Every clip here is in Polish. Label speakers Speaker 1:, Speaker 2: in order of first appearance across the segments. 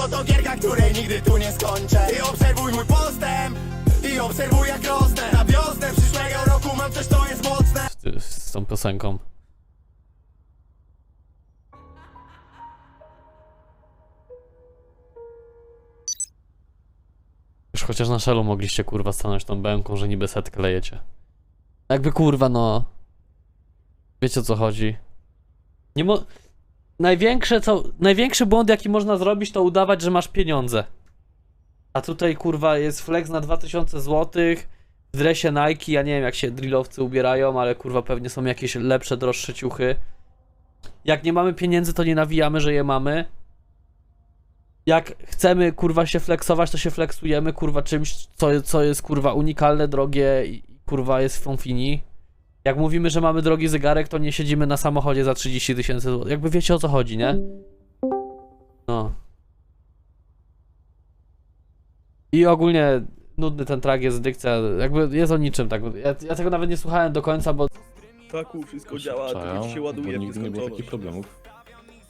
Speaker 1: Kółko to gierka, której nigdy tu nie skończę Ty obserwuj mój postęp I obserwuj jak rosnę Na wiosnę przyszłego roku mam coś, to jest mocne
Speaker 2: Z, z tą piosenką. Już chociaż na szelu mogliście kurwa stanąć tą bęką, że niby setkę lejecie. Jakby kurwa no. Wiecie o co chodzi. Nie mo... Największe co... Największy błąd jaki można zrobić to udawać, że masz pieniądze. A tutaj kurwa jest flex na 2000 zł w dresie Nike, ja nie wiem jak się drillowcy ubierają, ale kurwa pewnie są jakieś lepsze, droższe ciuchy. Jak nie mamy pieniędzy, to nie nawijamy, że je mamy. Jak chcemy kurwa się flexować, to się flexujemy kurwa czymś, co, co jest kurwa unikalne, drogie i kurwa jest w Fonfini. Jak mówimy, że mamy drogi zegarek, to nie siedzimy na samochodzie za 30 tysięcy złotych. Jakby wiecie o co chodzi, nie? No. I ogólnie nudny ten track jest dykcja, jakby jest o niczym, tak. Ja, ja tego nawet nie słuchałem do końca, bo
Speaker 3: Taku, wszystko działa, ci się ładuje
Speaker 4: bo nigdy nie było takich problemów.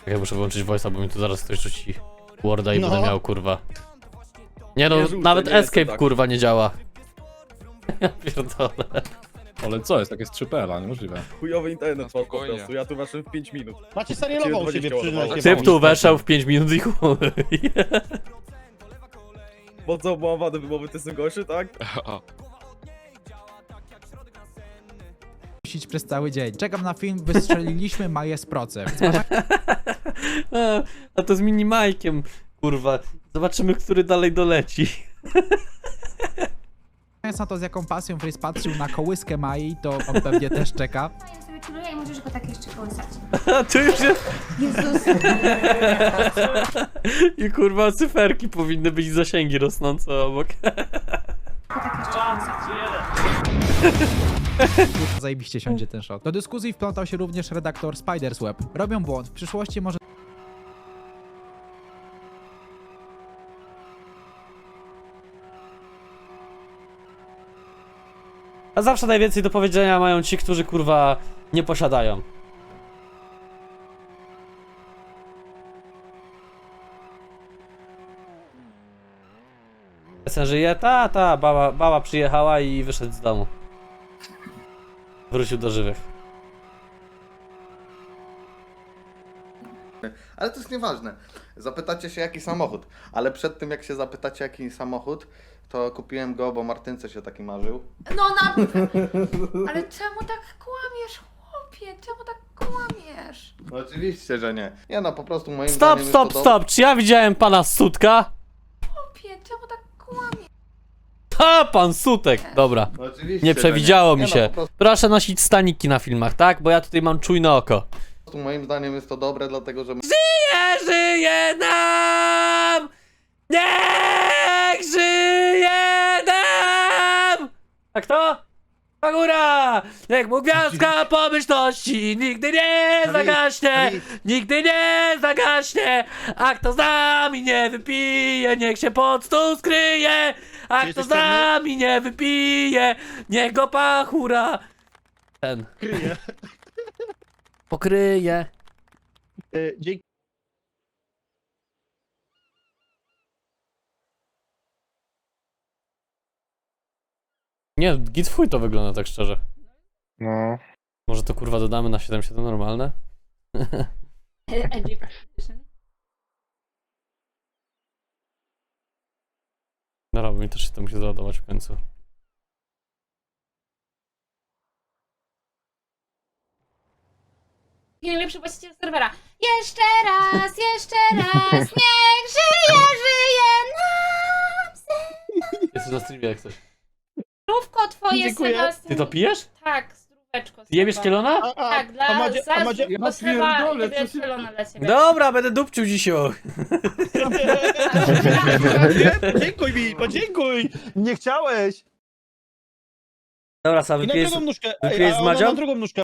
Speaker 2: ja muszę wyłączyć voice'a, bo mi tu zaraz ktoś rzuci Worda i
Speaker 5: No.
Speaker 2: będę miał kurwa. Nie no,
Speaker 3: Nie rzucaj,
Speaker 2: nawet
Speaker 3: nie
Speaker 2: escape
Speaker 3: taki.
Speaker 2: kurwa nie działa. Ja pierdolę.
Speaker 4: Ale co jest, takie z 3PL-a, niemożliwe.
Speaker 3: Chujowy internet po
Speaker 6: Spokojnie.
Speaker 3: prostu, ja tu waszym w 5 minut.
Speaker 5: Macie serialową u
Speaker 3: 20
Speaker 5: siebie przy
Speaker 3: ładowało.
Speaker 5: lesie.
Speaker 2: Typ tu weszł w 5 minut i chuj.
Speaker 3: Bo co, bo mam wadę wymowy, ty są gorszy, tak?
Speaker 6: O,
Speaker 7: puścić przez cały dzień. Czekam na film, wystrzeliliśmy Maję z procem.
Speaker 2: A, A to z mini Majkiem, kurwa. Zobaczymy, który dalej doleci.
Speaker 7: Zważając na to, z jaką pasją Fris patrzył na kołyskę Mai, to on pewnie też czeka.
Speaker 8: Ja sobie czuję i możesz go tak jeszcze kołysać.
Speaker 2: A tu już jest...
Speaker 8: Jezus.
Speaker 2: I kurwa cyferki powinny być zasięgi rosnące obok.
Speaker 8: tak jeszcze kołysać.
Speaker 7: Zajebiście siądzie ten shot. Do dyskusji wplątał się również redaktor Spider's Web. Robią błąd. W przyszłości może
Speaker 2: A zawsze najwięcej do powiedzenia mają ci, którzy kurwa nie posiadają. Sen żyje? Ta, ta, baba, baba przyjechała i wyszedł z domu. Wrócił do żywych.
Speaker 9: Ale to jest nieważne. Zapytacie się jaki samochód, ale przed tym jak się zapytacie jaki samochód, to kupiłem go, bo Martynce się taki marzył.
Speaker 8: No na... Ale czemu tak kłamiesz, chłopie? Czemu tak kłamiesz?
Speaker 9: No oczywiście, że nie. Nie no, po prostu moim
Speaker 2: Stop,
Speaker 9: zdaniem
Speaker 2: stop,
Speaker 9: jest to
Speaker 2: stop! Czy ja widziałem pana Sutka?
Speaker 8: Chłopie, czemu tak kłamiesz?
Speaker 2: Ha, pan Sutek! Dobra.
Speaker 9: Do... No oczywiście,
Speaker 2: Nie
Speaker 9: że
Speaker 2: przewidziało
Speaker 9: nie.
Speaker 2: mi
Speaker 9: Nie
Speaker 2: się.
Speaker 9: No, po prostu
Speaker 2: Proszę nosić staniki na filmach, tak? Bo ja tutaj mam czujne oko.
Speaker 9: Moim zdaniem jest to dobre, dlatego że
Speaker 2: Nie żyje nam! Niech żyje nam! A kto? A góra! Niech mu gwiazdka pomyślności nigdy nie zagaśnie! Nigdy nie zagaśnie! A kto z nami nie wypije, niech się pod stół skryje! A kto z nami nie wypije, niech go pachura! Ten.
Speaker 5: Kryje.
Speaker 2: Pokryje.
Speaker 5: Y, Dzięki.
Speaker 2: Nie, git chuj to wygląda tak szczerze.
Speaker 4: No.
Speaker 2: Może to kurwa dodamy na 7.7 normalne? Dobra, bo mi też się to musi załadować w końcu.
Speaker 8: Najlepszy właściciel serwera. Jeszcze raz, jeszcze raz, niech żyje, żyje nam!
Speaker 2: Jest na streamie jak coś.
Speaker 8: Zdrówko twoje,
Speaker 5: Dziękuję.
Speaker 8: Sebastian.
Speaker 2: Ty to pijesz?
Speaker 8: Tak, zdróweczko.
Speaker 2: Ty jebiesz kielona?
Speaker 5: A, a,
Speaker 8: Tak, dla...
Speaker 5: a Madzie,
Speaker 8: za
Speaker 5: a Madzie,
Speaker 8: zdrówko Seba, jebię kielona dla ciebie.
Speaker 2: Dobra, będę dupczył dzisio.
Speaker 5: Podziękuj mi, podziękuj! Nie chciałeś!
Speaker 2: Dobra, sam
Speaker 5: I na drugą nóżkę!
Speaker 2: wypijesz z
Speaker 5: a ona
Speaker 2: Madzią?
Speaker 5: na drugą nóżkę!